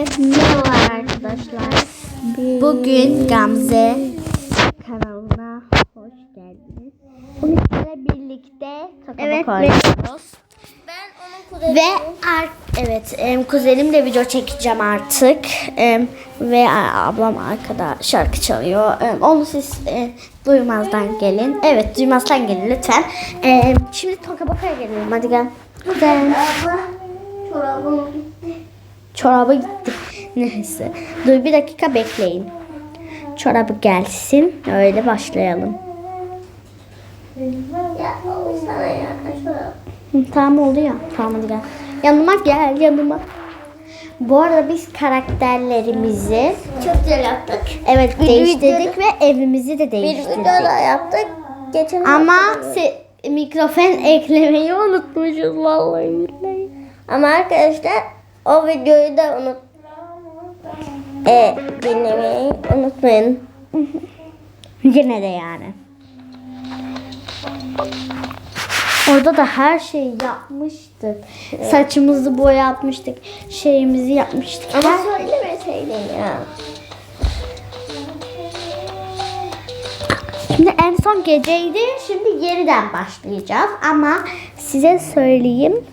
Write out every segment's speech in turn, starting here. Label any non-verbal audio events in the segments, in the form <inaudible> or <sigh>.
Merhaba arkadaşlar. Bugün Gamze kanalına hoş geldiniz. Bugün birlikte kakao Evet, oynuyoruz. Ben onun kuzeni. Ve ar- evet em, kuzenimle video çekeceğim artık. Em, ve ablam arkada şarkı çalıyor. Em, onu siz e, duymazdan gelin. Evet duymazdan gelin lütfen. Em, şimdi Toka Baka'ya gelelim hadi gel. Gel. Çorabım gitti. Çorabı gitti. Neyse. Dur bir dakika bekleyin. Çorabı gelsin. Öyle başlayalım. Tamam oldu ya. Tamam hadi gel. Yanıma gel yanıma. Bu arada biz karakterlerimizi Çok güzel yaptık. evet Bir değiştirdik ve evimizi de Bir değiştirdik. video daha yaptık. Geçen Ama se- mikrofon eklemeyi unutmuşuz vallahi billahi. Ama arkadaşlar o videoyu da unut e, dinlemeyi unutmayın. <laughs> Yine de yani. Orada da her şeyi yapmıştık. Saçımızı boyatmıştık. Şeyimizi yapmıştık. Ama Her- söylemeseydin ya. Şimdi en son geceydi. Şimdi yeniden başlayacağız. Ama size söyleyeyim.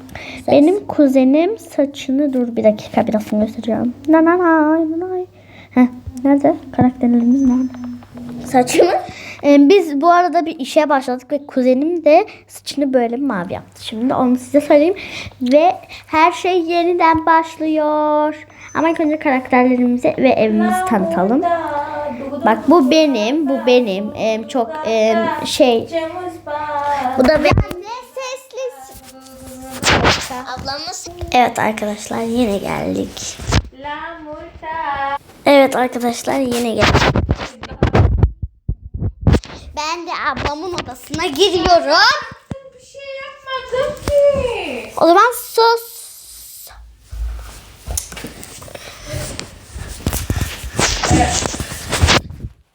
Benim kuzenim saçını dur bir dakika birazını göstereceğim. Nananay, nanay. Heh, nerede? Karakterlerimiz nerede? Saçımı? Ee, biz bu arada bir işe başladık ve kuzenim de saçını böyle mavi yaptı. Şimdi onu size söyleyeyim. Ve her şey yeniden başlıyor. Ama ilk önce karakterlerimizi ve evimizi tanıtalım. Bak bu benim, bu benim. Ee, çok em, şey. Bu da benim. Ablamız. Evet arkadaşlar yine geldik. Evet arkadaşlar yine geldik. Ben de ablamın odasına giriyorum. Bir şey yapmadım ki. O zaman sus.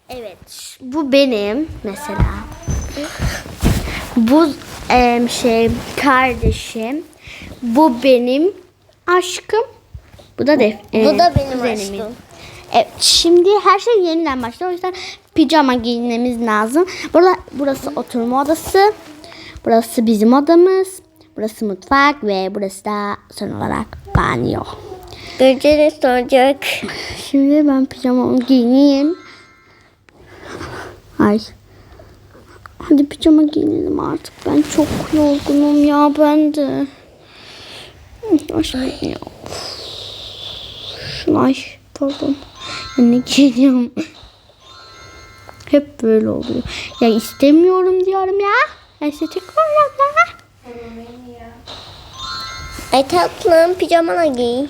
Evet, bu benim mesela. Bu em, şey kardeşim. Bu benim aşkım. Bu da def. Bu e, da benim kuzenimin. aşkım. Evet, şimdi her şey yeniden başlıyor. O yüzden pijama giyinmemiz lazım. Burada burası oturma odası. Burası bizim odamız. Burası mutfak ve burası da son olarak banyo. Göreceğiz olacak. Şimdi ben pijamamı giyineyim. Ay. Hadi pijama giyinelim artık. Ben çok yorgunum ya ben de. Aşkım ya. Ay pardon. Ya ne giyiniyorum. Hep böyle oluyor. Ya istemiyorum diyorum ya. Estetik olarak ya. Ay tatlım pijamana giy.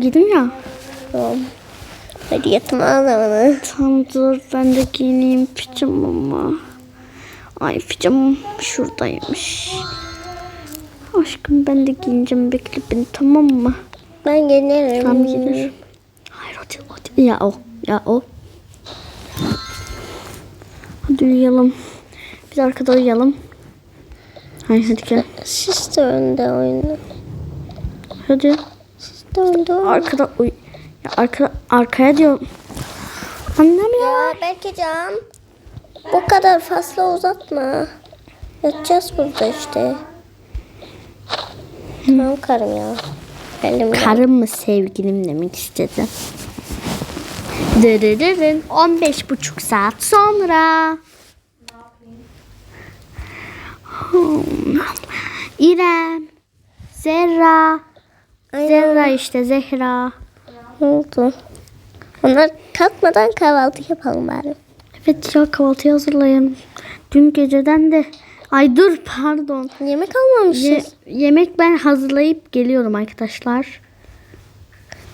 Giydim ya. Tamam. Hadi yatma ağlamanı. Tamam dur ben de giyineyim pijamamı. Ay pijamam şuradaymış. Aşkım ben de giyineceğim bekle beni tamam mı? Ben gelirim. Tamam gelir. Hayır hadi hadi. Ya o ya o. Hadi uyuyalım. Biz arkada uyuyalım. Hayır hadi gel. Siz de önde oyna. Hadi. Siz de önde oyna. Arkada uy. Ya arka, arkaya diyorum. Annem ya. Ya belki can. Bu kadar fazla uzatma. Yatacağız burada işte. Tamam karım ya. Ya. Karım mı sevgilim demek istedi. Dırırırın 15 buçuk saat sonra. İrem, Zerra, Zerra işte Zehra. Ne oldu? Onlar kalkmadan kahvaltı yapalım bari. Evet ya kahvaltı hazırlayın. Dün geceden de ay dur pardon. Yemek almamışız. Ye- yemek ben hazırlayıp geliyorum arkadaşlar.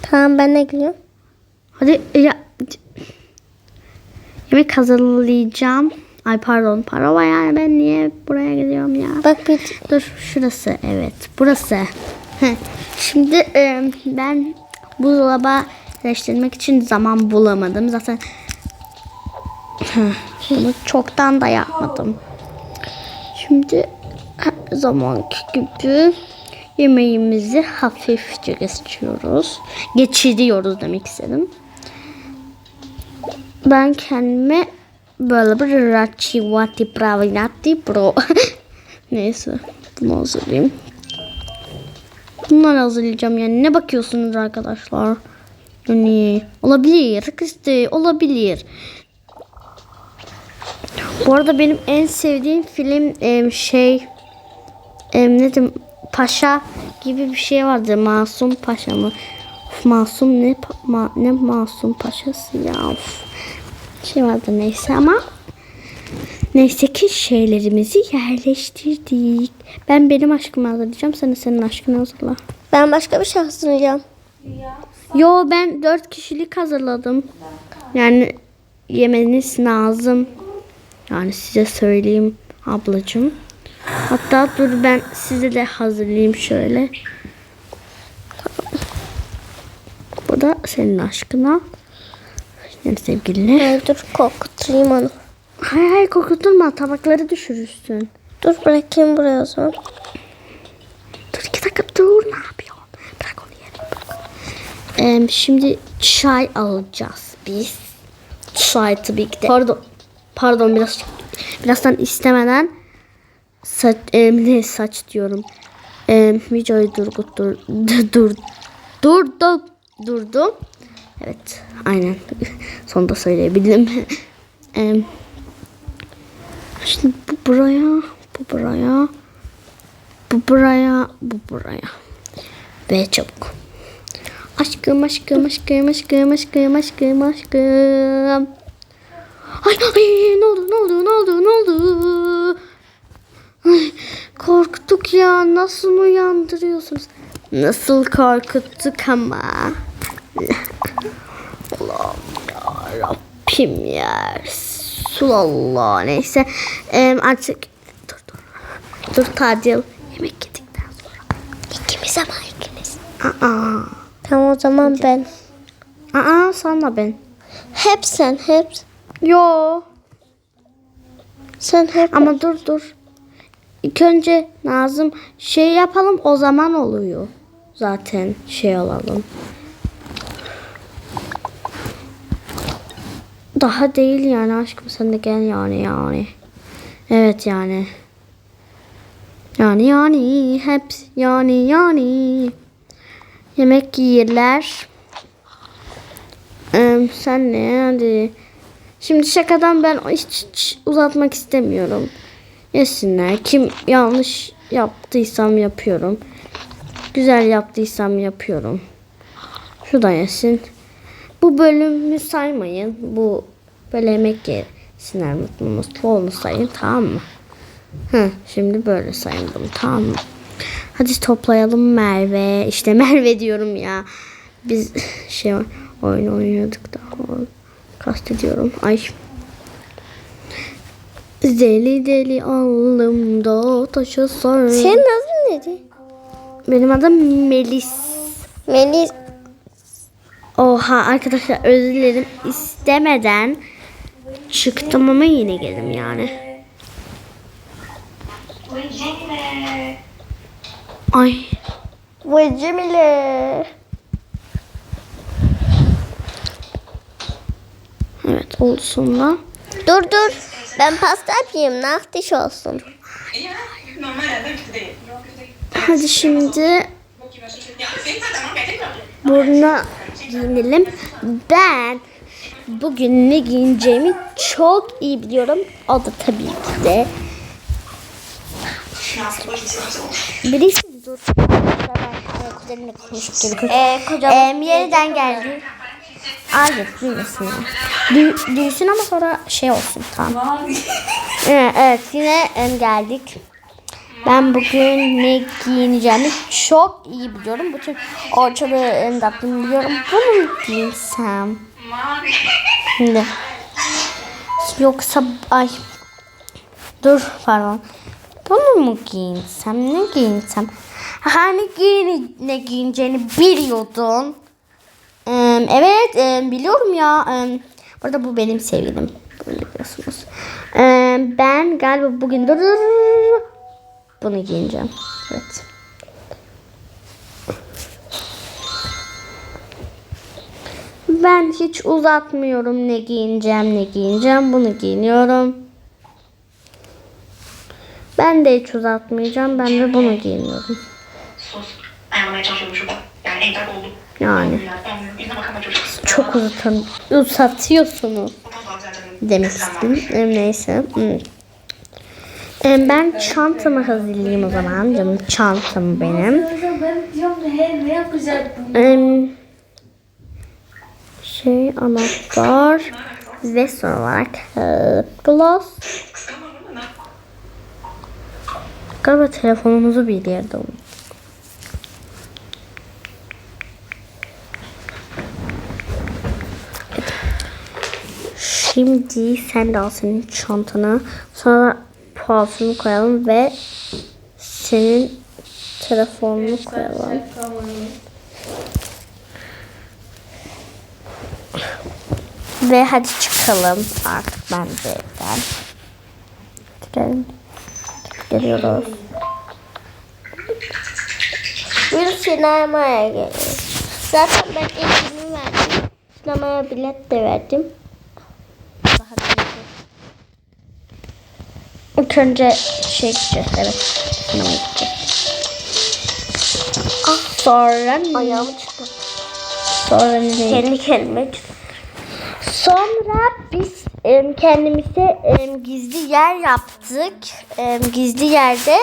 Tamam ben de geliyorum. Hadi ya yemek hazırlayacağım. Ay pardon pardon yani ben niye buraya gidiyorum ya? Bak bir Dur şurası evet burası. Şimdi e, ben buzdolaba yerleştirmek için zaman bulamadım. Zaten bunu çoktan da yapmadım. Şimdi her zamanki gibi yemeğimizi hafifçe geçiyoruz. Geçiriyoruz demek istedim. Ben kendime böyle bir racivati pravinati pro. <laughs> Neyse bunu hazırlayayım. Bunları hazırlayacağım yani. Ne bakıyorsunuz arkadaşlar? Yani olabilir. Kıstı olabilir. Bu arada benim en sevdiğim film şey ne diyeyim Paşa gibi bir şey vardı. Masum Paşa mı? Of, masum ne ma- ne Masum Paşası ya. Of. Şey vardı neyse ama neyse ki şeylerimizi yerleştirdik. Ben benim aşkımı hazırlayacağım. Sen de senin aşkını hazırla. Ben başka bir şey hazırlayacağım. Yo ben dört kişilik hazırladım. Yani yemeniz lazım. Yani size söyleyeyim ablacığım. Hatta dur ben size de hazırlayayım şöyle. Bu da senin aşkına. Yani sevgiline. Ay, dur kokutayım onu. Hay hay kokutturma tabakları düşürürsün. Dur bırakayım buraya o zaman. Dur iki dakika dur ne yapıyorsun? Bırak onu yere. Em, şimdi çay alacağız biz. Çay tabii ki de. Pardon. Pardon biraz birazdan istemeden saç, ne saç diyorum. Em, videoyu durdur, <laughs> dur, durdum, durdum. Evet, aynen. <laughs> Sonunda söyleyebildim. <laughs> Em, şimdi bu buraya, bu buraya. Bu buraya, bu buraya. Ve çabuk. Aşkım, aşkım, aşkım, aşkım, aşkım, aşkım, aşkım. Ay, ay, ne oldu, ne oldu, ne oldu, ne oldu? Ay, korktuk ya, nasıl uyandırıyorsunuz? Nasıl korkuttuk ama. Allah'ım ya Rabbim ya. Resulallah neyse. Em, artık dur dur. Dur Tadil. Yemek yedikten sonra. İkimiz ama ikimiz. Aa. Tamam o zaman ben. Aa sana ben. Hep sen hep. Yo. Sen hep. Ama dur dur. İlk önce Nazım şey yapalım o zaman oluyor. Zaten şey alalım. Daha değil yani aşkım sen de gel yani yani. Evet yani. Yani yani hep yani yani. Yemek yiyirler. Ee, sen ne hadi. Şimdi şakadan ben hiç, hiç uzatmak istemiyorum. Yesinler. Kim yanlış yaptıysam yapıyorum. Güzel yaptıysam yapıyorum. Şu da yesin. Bu bölümü saymayın. Bu böyle yemek yesinler mutlu mutlu onu sayın tamam mı? Hı, şimdi böyle sayın bunu tamam mı? Hadi toplayalım Merve. İşte <laughs> Merve diyorum ya. Biz <laughs> şey oyun oynuyorduk da. Kastediyorum. Ay. Deli deli alnımda taşı sar. Senin adın neydi? Benim adım Melis. Melis. Oha arkadaşlar özür dilerim. istemeden çıktım ama yine geldim yani. Ay. Ve Evet oldu sonunda. Dur dur. Ben pasta yapayım. Nakdiş olsun. Hadi şimdi buruna giyinelim. Ben bugün ne giyineceğimi çok iyi biliyorum. O da tabii ki de Birisi dur. Kuzenimle konuştuk. Ee, kocaman. Ee, yeniden geldi. Duymasın ya. Duy, duysun ama sonra şey olsun tamam. Evet, yine geldik. Ben bugün ne giyineceğimi çok iyi biliyorum. Bütün ortalığı em, tatlımı biliyorum. Bunu mu giyinsem? Şimdi. Yoksa ay. Dur pardon. Bunu mu giyinsem? Ne giyinsem? Hani giyin, ne giyineceğini biliyordun. Evet e, biliyorum ya. E, burada bu benim sevgilim. Biliyorsunuz. Ee, ben galiba bugün dur, dur, bunu giyineceğim. Evet. Ben hiç uzatmıyorum ne giyineceğim ne giyineceğim bunu giyiniyorum. Ben de hiç uzatmayacağım ben de bunu giyiniyorum. Sus. Ayağlamaya çalışıyormuşum. Yani engel oldum. Yani çok uzatan, uzatıyorsunuz demek istedim. Neyse. Hmm. Ben çantamı hazırlayayım o zaman. Canım çantam benim. Şey anahtar ve son olarak gloss. Galiba telefonumuzu bir yerde unuttuk. Şimdi sen de al senin çantanı. Sonra parfümü koyalım ve senin telefonunu koyalım. Ve hadi çıkalım artık ben de evden. Gidelim. Geliyoruz. Bir sinemaya geliyoruz. Zaten ben eğitimi verdim. Sinemaya bilet de verdim. İlk önce şey gideceğiz. Evet. Sinemaya gideceğiz. Ah, sonra Ayağımı çıktı. Sonra nereye? Kendi kendime Sonra biz em, kendimize em, gizli yer yaptık. Em, gizli yerde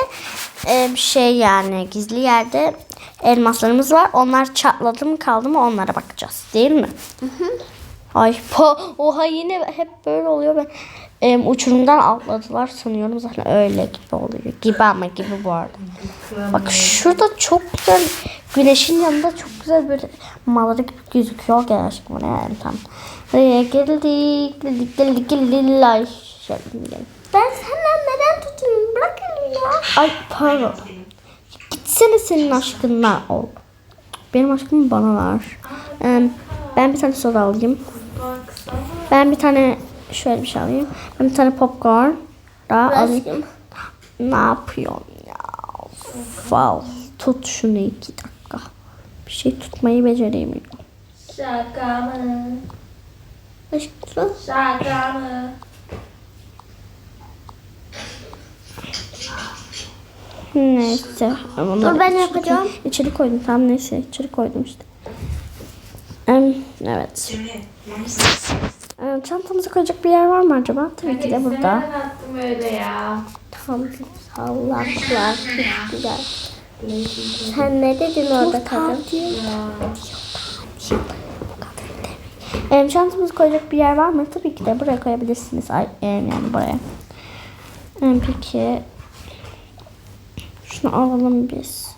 em, şey yani gizli yerde elmaslarımız var. Onlar çatladı mı kaldı mı onlara bakacağız. Değil mi? Ay po, oha yine hep böyle oluyor. Ben em, uçurumdan atladılar sanıyorum. Zaten öyle gibi oluyor. Gibi ama gibi bu arada. Bak şurada çok güzel güneşin yanında çok güzel böyle mağara gibi gözüküyor. Oraya yani tam. Buraya geldik, geldik, geldik, geldik. Şöyle gidelim. Ben senden neden tutayım? Bırak elimi ya. Ay pardon. Gitsene senin aşkınla ol. Benim aşkımı bana ver. Ben bir tane soda alayım. Ben bir tane şöyle bir şey alayım. Ben bir tane popcorn daha alayım. Aşkım. Ne yapıyorsun ya? Wow. Tut şunu iki dakika. Bir şey tutmayı beceremiyorum. Şaka mı? Aşkım. Şaka mı? Neyse. Dur, ben yapacağım. İçeri koydum. Tamam neyse. içeri koydum işte. Em, evet. Ee, çantamızı koyacak bir yer var mı acaba? Tabii ki de burada. Attım öyle ya? Tamam. Sallaklar. Güzel. Sen ne dedin orada kadın? Em, çantamızı koyacak bir yer var mı? Tabii ki de buraya koyabilirsiniz. Ay, em, yani buraya. Em, peki. Şunu alalım biz.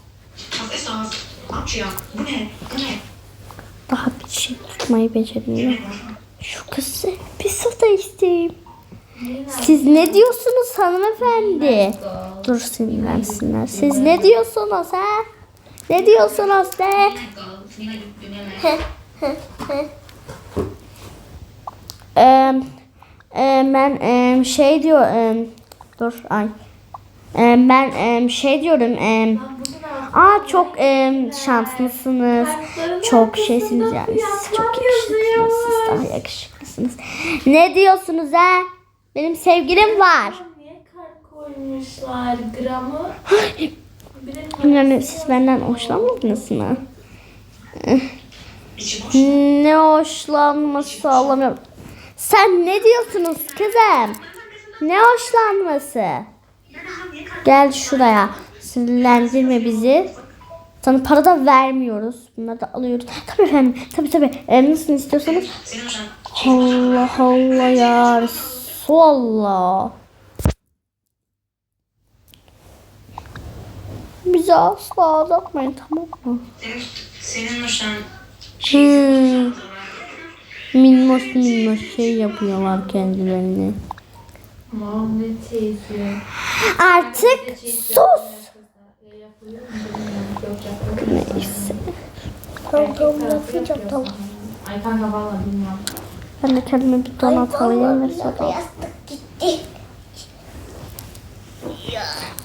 Daha bir şey tutmayı beceremiyor. Şu kızı bir soda isteyeyim. Siz ne diyorsunuz hanımefendi? Dur sinirlensinler. Siz ne diyorsunuz ha? Ne diyorsunuz de? Eee e, ben şey diyor dur ay ben şey diyorum em, aa çok em, şanslısınız. Çok şeysiniz yani siz çok yakışıklısınız. Siz daha yakışıklısınız. Ne diyorsunuz ha benim sevgilim var. Niye kar koymuşlar? Gramı? <gasps> Siz benden hoşlanmadınız mı? Ne hoşlanması alamıyorum sen ne diyorsunuz kızım? Ne hoşlanması? Gel şuraya. Sinirlendirme bizi. Sana para da vermiyoruz. Bunları da alıyoruz. Tabii efendim. Tabii tabii. Ee, nasıl istiyorsanız. Allah Allah ya. Resulallah. Bizi asla aldatmayın tamam mı? Senin, hoşlan. Hmm. Minnoş minnoş şey yapıyorlar kendilerini. Muhammed teyze. Artık sus. Neyse. Tamam tamam yapacağım tamam. Ben de kendime bir donat alayım ve gitti.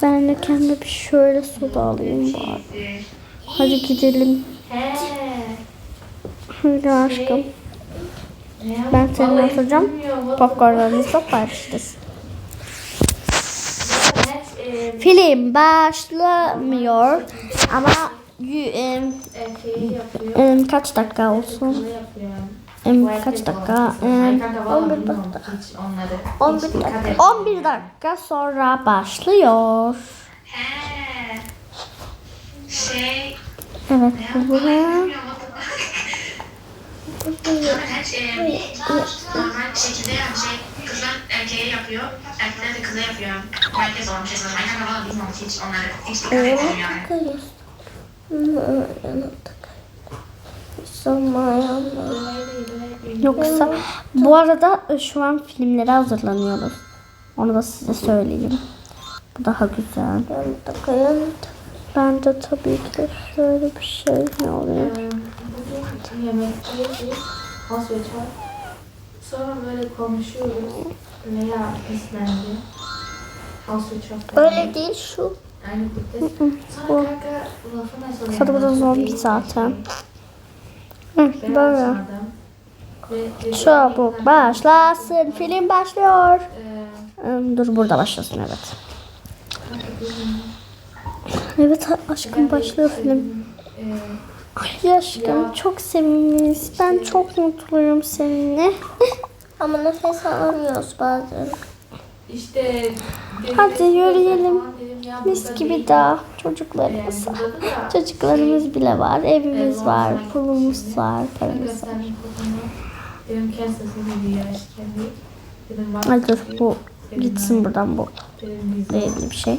Ben de kendime bir şöyle soda alayım bari. Hadi gidelim. Hadi aşkım. Ben what the- Popcornlarınızla paylaşırız. E, Film başlamıyor ama e, em, kaç dakika olsun? Bu kaç dakika? vallahi 11 bilmiyorum dakika. hiç onları. 11 Hiç dikkat dakika. etmedim. 11 dakika sonra başlıyor. Şey. Evet bu Bilmiyorum. Sonra her şey normal şekilde yani şey kızlar erkeğe yapıyor, erkekler de kıza yapıyor. Herkes olmuş esas. Ay kanka valla bilmiyorum hiç onları hiç dikkat etmiyorum yani. Yoksa bu arada şu an filmlere hazırlanıyoruz. Onu da size söyleyeyim. Bu daha güzel. Ben de tabii ki şöyle bir şey ne oluyor? Bugün yemekteydi. Az ve çay. Sonra böyle konuşuyoruz. Lea izlendi. House ve çok Öyle değil şu. Aynı bitti. Sonra kanka lafı ne soruyor? Sonra bu da zombi zaten. Hı, Ben böyle. Çabuk başlasın. Film başlıyor. Ee, Dur burada başlasın evet. Evet aşkım başlıyor film. Ee, Ay aşkım çok sevimliyiz. Ben çok mutluyum seninle. <laughs> Ama nefes alamıyoruz bazen. işte Hadi yürüyelim. Ya, Mis gibi değil. daha Ee, çocuklarımız. burada da Çocuklarımız bile var. Evimiz var. var. Pulumuz var. Paramız var. dur bu gitsin buradan bu. Değerli bir şey.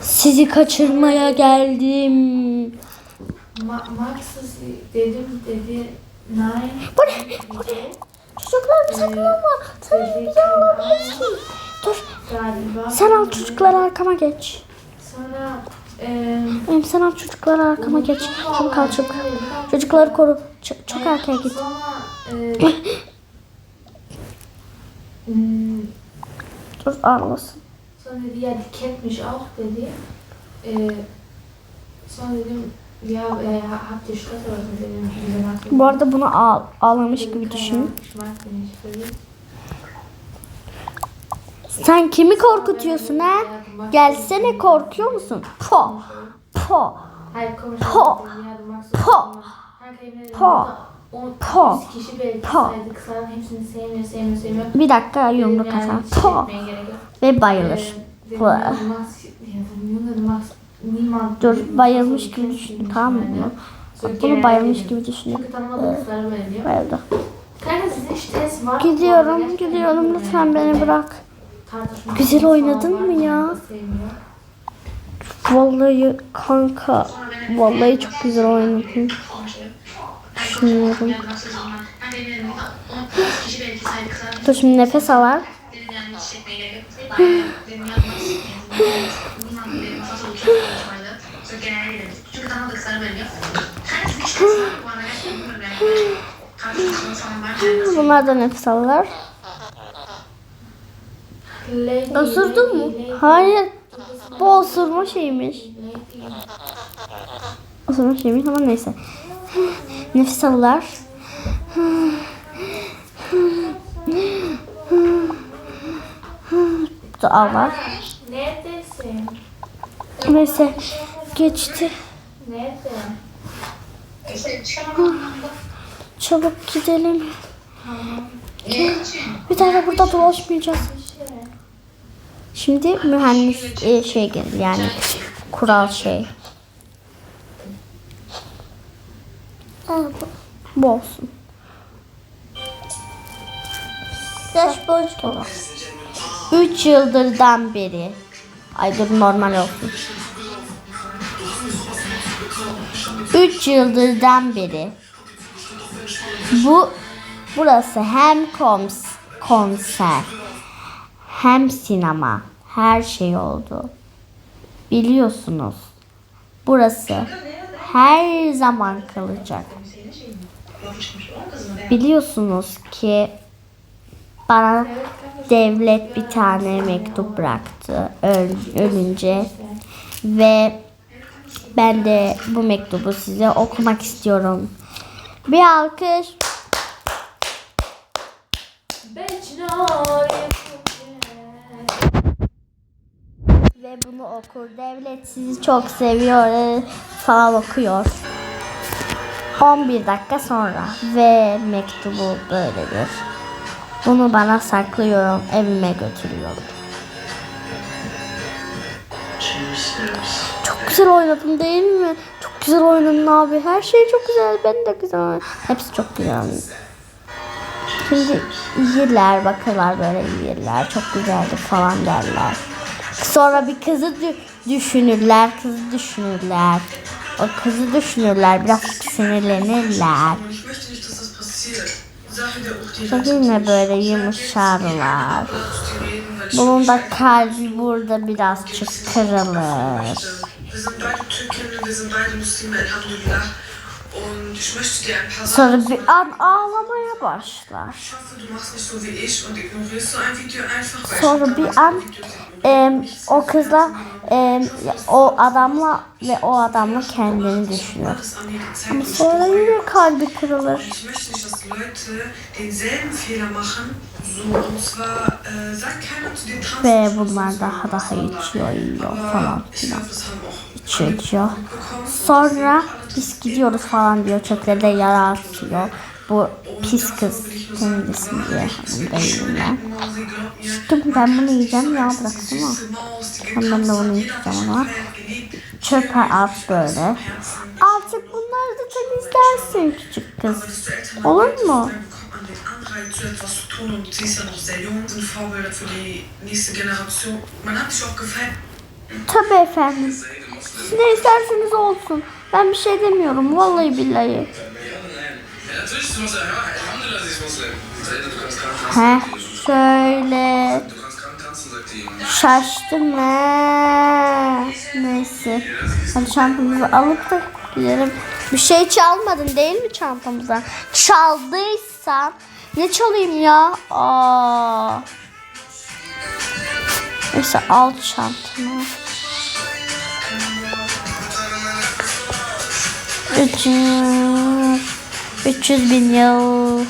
Ee, Sizi kaçırmaya geldim. Ma Max'ız dedim dedi. Nine. Bu ne? Bu ne? Çocuklar saklama. Sana bir video alabilirsin. Dur. Galiba. Sen al çocukları arkama geç. Sonra e, Benim sen al çocukları arkama geç. Çabuk al çabuk. Çocukları koru. Ç- çok erkeğe git. Sonra e, <laughs> hmm, Dur ağlamasın. Sonra dedi ya diketmiş auch dedi. E, sonra dedim ya e, habt ihr Stress oder so dedim. Bu arada bunu ağ ağlamış gibi "Keine düşün. Ahnung, ich mag den nicht." Dedi. Sen kimi korkutuyorsun ha? Gelsene korkuyor musun? Po. Po. Po. Po. ederim Po. Po. 100 kişi belki Po. saydık sana hepsini sevmiyor sevmiyor sevmiyor. Bir dakika yumruk yani atar. hiç şey Po. etmeye gerek yok. Ve bayılır. Ee, Bu. magst niemand. Dur bayılmış so gibi kennst düşün ihn nicht tamam mı? So Bak, Bunu bayılmış gibi düşün. Çünkü böyle diyor. Bayıldı. Kanka sizin stres var. Gidiyorum gidiyorum lütfen beni bırak. Tartışma Güzel falan oynadın var, mı ya? sevmiyor. Vallahi kanka. Vallahi çok güzel oynadın. Düşünüyorum. Dur şimdi nefes al al. Dedim yani hiç etmeye gerek yok. Dedim ya niemand dedim fazla uçak konuşmaydı. Sonra genel dedim. Çünkü tanımadık kızları böyle diyor. Kanka sizin işte bu arada gerçekten bilmiyorum yani. Karşılaşmanız falan var mı? Yani Bunlar da nefes alırlar. Lady, lady. Hayır. Bu osurma şeymiş. Osurma şeymiş ama neyse. Nefes alırlar. Ağlar. Neredesin? Neyse geçti. Nerede? Çabuk gidelim. Bir da burada dolaşmayacağız. Şimdi mühendis e, şey gelir yani kural şey. Bu. Bu olsun. Boş bu. 3 yıldırdan beri. Ay dur normal olsun. 3 yıldırdan beri. Bu burası hem koms, konser hem sinema her şey oldu. Biliyorsunuz. Burası her zaman kalacak. Biliyorsunuz ki bana devlet bir tane mektup bıraktı ölünce ve ben de bu mektubu size okumak istiyorum. Bir alkış. Ve bunu okur. Devlet sizi çok seviyor e, falan okuyor. 11 dakika sonra ve mektubu böyledir. Bunu bana saklıyorum, evime götürüyorum. Çok güzel oynadım değil mi? Çok güzel oynadın abi. Her şey çok güzel. Ben de güzel oynadım. Hepsi çok güzel. Şimdi yerler bakarlar böyle yerler. Çok güzeldi falan derler. Sonra bir kızı dü- düşünürler. Kızı düşünürler. O kızı düşünürler. Biraz sinirlenirler. Yine böyle yumuşarlar. Bunun da kalbi burada birazcık kırılır. Sonra bir an ağlamaya başlar. Ich hoffe, du machst nicht so wie ich und ignorierst so ein Video einfach, weil Sonra bir an em, o kızla em, o adamla ve o adamla kendini düşünür. und Sonra yine kalbi kırılır. ich möchte nicht, dass Leute denselben Fehler machen. So, und zwar äh. Ve bunlar daha daha içiyor, yiyor falan filan. İçiyor, içiyor. Sonra biz gidiyoruz falan diyor. Çöpleri de yara atıyor. Bu pis kız temizlesin diye glaubt mir, Dur ben bunu yiyeceğim ya bıraksana. Maus, die Ben, de bunu yiyeceğim ama. Çöpe at böyle. Artık bunları da temizlersin küçük kız. Olur mu? zu. Tabii efendim. Ne isterseniz olsun. Ben bir şey demiyorum. Vallahi billahi. Sagt die. Şaştım he. Neyse. Hadi çantamızı alıp da gidelim. Bir şey çalmadın değil mi çantamıza? Çaldıysan ne çalayım ya? Aa. Neyse al çantamı. 300 300 bin yıl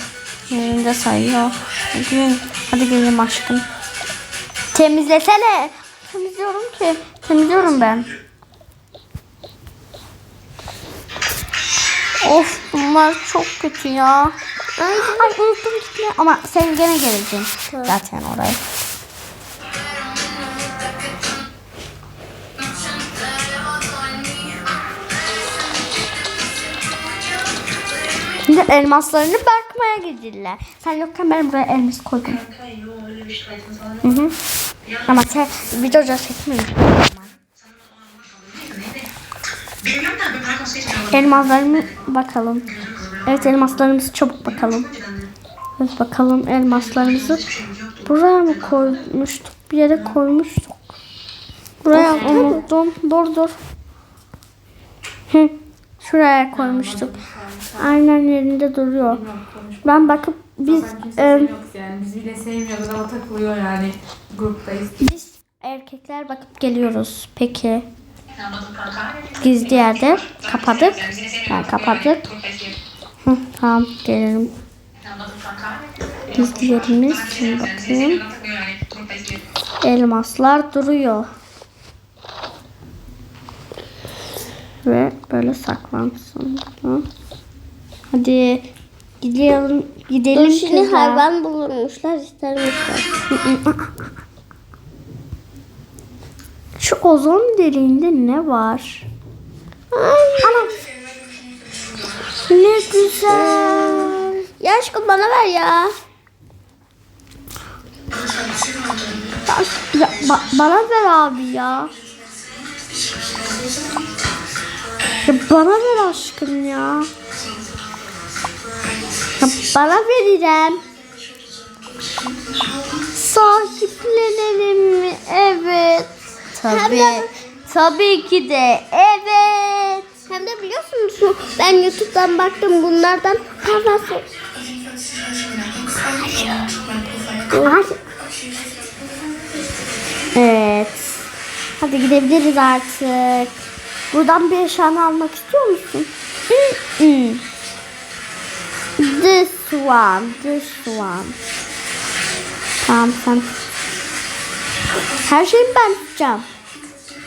yerinde sayıyor. Hadi, hadi gelin aşkım. Temizlesene. Temizliyorum ki. Temizliyorum ben. Of bunlar çok kötü ya. Ay, ay unuttum gitme. Ama sen gene geleceksin. Zaten oraya. Şimdi elmaslarını bakmaya gidirler. Sen yokken ben buraya elmas koydum. Hı hı. Ama sen videoda çekmiyorsun. Elmaslarımı bakalım. Evet elmaslarımızı çabuk bakalım. Evet bakalım elmaslarımızı buraya mı koymuştuk? Bir yere koymuştuk. Buraya unuttum. Dur dur. Hı, Şuraya koymuştuk. Aynen yerinde duruyor. Ben bakıp biz yok yani. Biz bile sevmiyoruz ama takılıyor yani. Gruptayız. biz erkekler bakıp geliyoruz. Peki gizli yerde kapadık. Yani kapadık. Hı, tamam kanka. Gizli yerimiz. Şimdi bakayım. elmaslar duruyor. Ve böyle saklansın. Hadi gidelim gidelim Dur şimdi kızlar. hayvan bulurmuşlar istermişler. <laughs> Şu ozon deliğinde ne var? Anam. Ne güzel. Ya aşkım bana ver ya. Ya, ba- bana ver abi ya. Ya bana ver aşkım ya. ya bana vereceğim. Sahiplenelim mi? Evet. Tabii. Tabii ki de. Evet. Hem de biliyorsun musun? Ben YouTube'dan baktım bunlardan. Ay. Evet. Hadi gidebiliriz artık. Buradan bir eşyanı almak istiyor musun? <laughs> This one, this one. Tamam sen. Her şeyi ben tutacağım.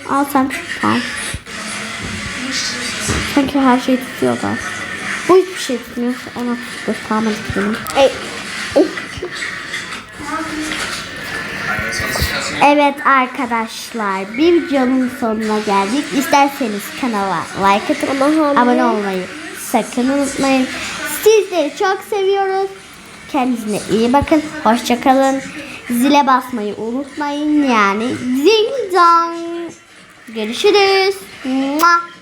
Al sen tut. Tamam. Sanki her şey tutuyor da. Bu hiçbir şey tutmuyor. Ona tuttu. Tamam hadi gidelim. Ey. Evet arkadaşlar bir videonun sonuna geldik. İsterseniz kanala like atıp abone olmayı sakın unutmayın. Sizleri çok seviyoruz. Kendinize iyi bakın. Hoşçakalın. Zile basmayı unutmayın. Yani zing zang. Görüşürüz. Mua.